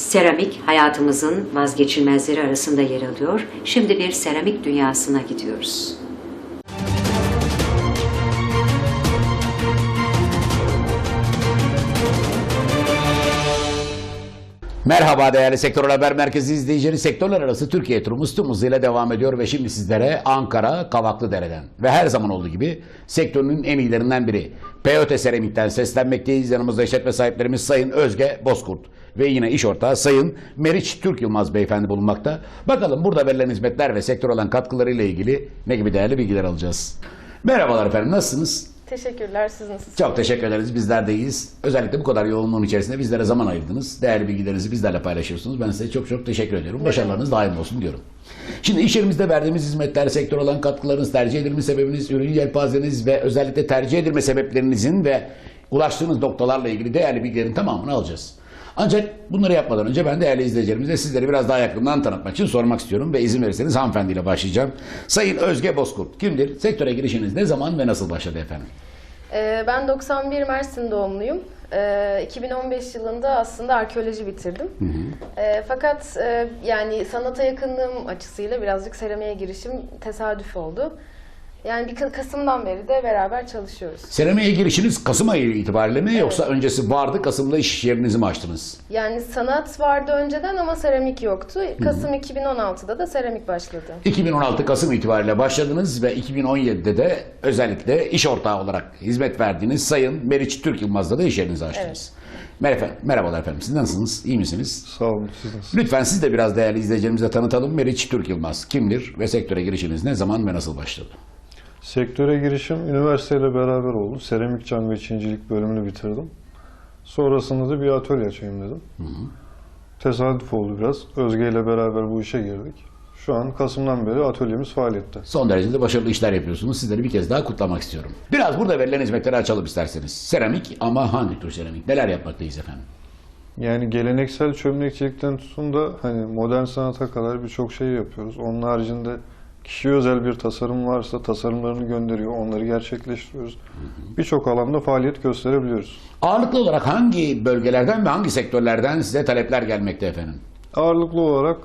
Seramik hayatımızın vazgeçilmezleri arasında yer alıyor. Şimdi bir seramik dünyasına gidiyoruz. Merhaba değerli Sektör Haber Merkezi izleyicileri. Sektörler arası Türkiye turumuz tüm hızıyla devam ediyor ve şimdi sizlere Ankara Kavaklıdere'den ve her zaman olduğu gibi sektörünün en iyilerinden biri POT Seramik'ten seslenmekteyiz. Yanımızda işletme sahiplerimiz Sayın Özge Bozkurt ve yine iş ortağı Sayın Meriç Türk Yılmaz beyefendi bulunmakta. Bakalım burada verilen hizmetler ve sektör olan katkılarıyla ilgili ne gibi değerli bilgiler alacağız. Merhabalar efendim nasılsınız? Teşekkürler. Siz nasılsınız? Çok teşekkür ederiz. Bizler de iyiyiz. Özellikle bu kadar yoğunluğun içerisinde bizlere zaman ayırdınız. Değerli bilgilerinizi bizlerle paylaşıyorsunuz. Ben size çok çok teşekkür ediyorum. Başarılarınız daim olsun diyorum. Şimdi iş yerimizde verdiğimiz hizmetler, sektör olan katkılarınız, tercih edilme sebebiniz, ürün yelpazeniz ve özellikle tercih edilme sebeplerinizin ve ulaştığınız noktalarla ilgili değerli bilgilerin tamamını alacağız. Ancak bunları yapmadan önce ben değerli izleyicilerimize sizleri biraz daha yakından tanıtmak için sormak istiyorum ve izin verirseniz hanımefendiyle başlayacağım. Sayın Özge Bozkurt kimdir? Sektöre girişiniz ne zaman ve nasıl başladı efendim? Ee, ben 91 Mersin doğumluyum. Ee, 2015 yılında aslında arkeoloji bitirdim. Ee, fakat e, yani sanata yakınlığım açısıyla birazcık seramiğe girişim tesadüf oldu. Yani bir Ka- Kasım'dan beri de beraber çalışıyoruz. Seramiğe girişiniz Kasım ayı itibariyle mi yoksa öncesi vardı Kasım'da iş yerinizi mi açtınız? Yani sanat vardı önceden ama seramik yoktu. Kasım 2016'da da seramik başladı. 2016 Kasım itibariyle başladınız ve 2017'de de özellikle iş ortağı olarak hizmet verdiğiniz Sayın Meriç Türk Yılmaz'la da iş yerinizi açtınız. Merhaba, merhabalar efendim. Siz nasılsınız? İyi misiniz? Sağ olun. Siz nasılsınız? Lütfen siz de biraz değerli izleyicilerimize tanıtalım. Meriç Türk Yılmaz kimdir ve sektöre girişiniz ne zaman ve nasıl başladı? Sektöre girişim üniversiteyle beraber oldu. Seramik cam ve çincilik bölümünü bitirdim. Sonrasında da bir atölye açayım dedim. Tesadüf oldu biraz. Özge ile beraber bu işe girdik. Şu an Kasım'dan beri atölyemiz faaliyette. Son derece de başarılı işler yapıyorsunuz. Sizleri bir kez daha kutlamak istiyorum. Biraz burada verilen hizmetleri açalım isterseniz. Seramik ama hangi tür seramik? Neler yapmaktayız efendim? Yani geleneksel çömlekçilikten tutun da hani modern sanata kadar birçok şey yapıyoruz. Onun haricinde kişiye özel bir tasarım varsa tasarımlarını gönderiyor, onları gerçekleştiriyoruz. Birçok alanda faaliyet gösterebiliyoruz. Ağırlıklı olarak hangi bölgelerden ve hangi sektörlerden size talepler gelmekte efendim? Ağırlıklı olarak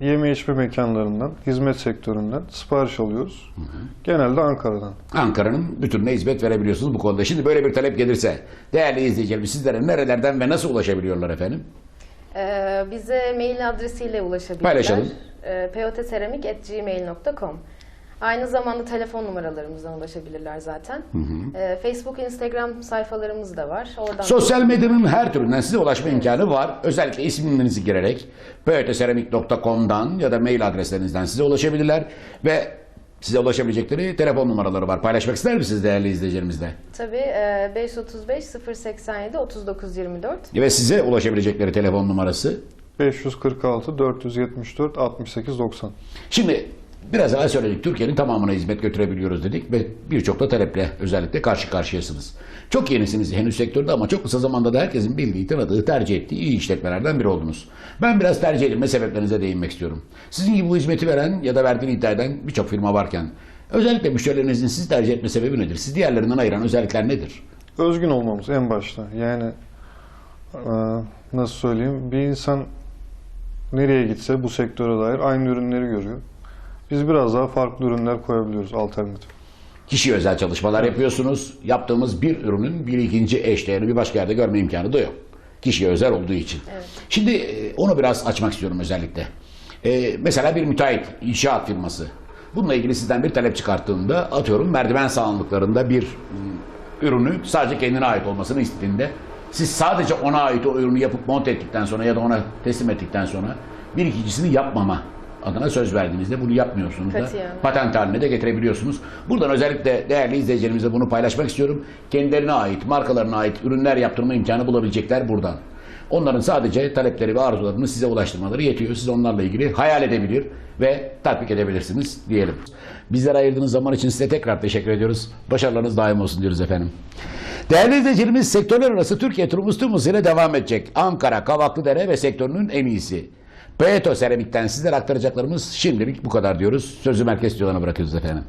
yeme içme mekanlarından, hizmet sektöründen sipariş alıyoruz. Genelde Ankara'dan. Ankara'nın bütününe hizmet verebiliyorsunuz bu konuda. Şimdi böyle bir talep gelirse değerli izleyicilerimiz sizlere nerelerden ve nasıl ulaşabiliyorlar efendim? Ee, bize mail adresiyle ulaşabilirler. Paylaşalım. Ee, potseramik.gmail.com Aynı zamanda telefon numaralarımızdan ulaşabilirler zaten. Ee, Facebook, Instagram sayfalarımız da var. Oradan Sosyal medyanın her türünden size ulaşma imkanı var. Özellikle isminizi girerek pöteseramik.com'dan ya da mail adreslerinizden size ulaşabilirler ve size ulaşabilecekleri telefon numaraları var. Paylaşmak ister misiniz değerli izleyicilerimizle? Tabii e, 535 087 3924. Ve size ulaşabilecekleri telefon numarası 546 474 68 90. Şimdi biraz evvel söyledik Türkiye'nin tamamına hizmet götürebiliyoruz dedik ve birçok da taleple özellikle karşı karşıyasınız. Çok yenisiniz henüz sektörde ama çok kısa zamanda da herkesin bildiği, tanıdığı, tercih ettiği iyi işletmelerden biri oldunuz. Ben biraz tercih edilme sebeplerinize değinmek istiyorum. Sizin gibi bu hizmeti veren ya da verdiğini iddia eden birçok firma varken özellikle müşterilerinizin sizi tercih etme sebebi nedir? Sizi diğerlerinden ayıran özellikler nedir? Özgün olmamız en başta. Yani nasıl söyleyeyim bir insan nereye gitse bu sektöre dair aynı ürünleri görüyor. Biz biraz daha farklı ürünler koyabiliyoruz alternatif. Kişi özel çalışmalar yapıyorsunuz. Yaptığımız bir ürünün bir ikinci eşdeğerini bir başka yerde görme imkanı da yok. Kişiye özel olduğu için. Şimdi e, onu biraz açmak istiyorum özellikle. E, mesela bir müteahhit, inşaat firması. Bununla ilgili sizden bir talep çıkarttığında atıyorum merdiven sağlamlıklarında bir m, ürünü sadece kendine ait olmasını istediğinde siz sadece ona ait o ürünü yapıp monte ettikten sonra ya da ona teslim ettikten sonra bir ikincisini yapmama adına söz verdiğinizde bunu yapmıyorsunuz da Katiyen. patent haline de getirebiliyorsunuz. Buradan özellikle değerli izleyicilerimize bunu paylaşmak istiyorum. Kendilerine ait, markalarına ait ürünler yaptırma imkanı bulabilecekler buradan. Onların sadece talepleri ve arzularını size ulaştırmaları yetiyor. Siz onlarla ilgili hayal edebilir ve tatbik edebilirsiniz diyelim. Bizlere ayırdığınız zaman için size tekrar teşekkür ediyoruz. Başarılarınız daim olsun diyoruz efendim. Değerli izleyicilerimiz sektörler arası Türkiye turumuz tüm hızıyla devam edecek. Ankara, Kavaklıdere ve sektörünün en iyisi. Peto Seramik'ten sizlere aktaracaklarımız şimdilik bu kadar diyoruz. Sözü merkez stüdyolarına bırakıyoruz efendim.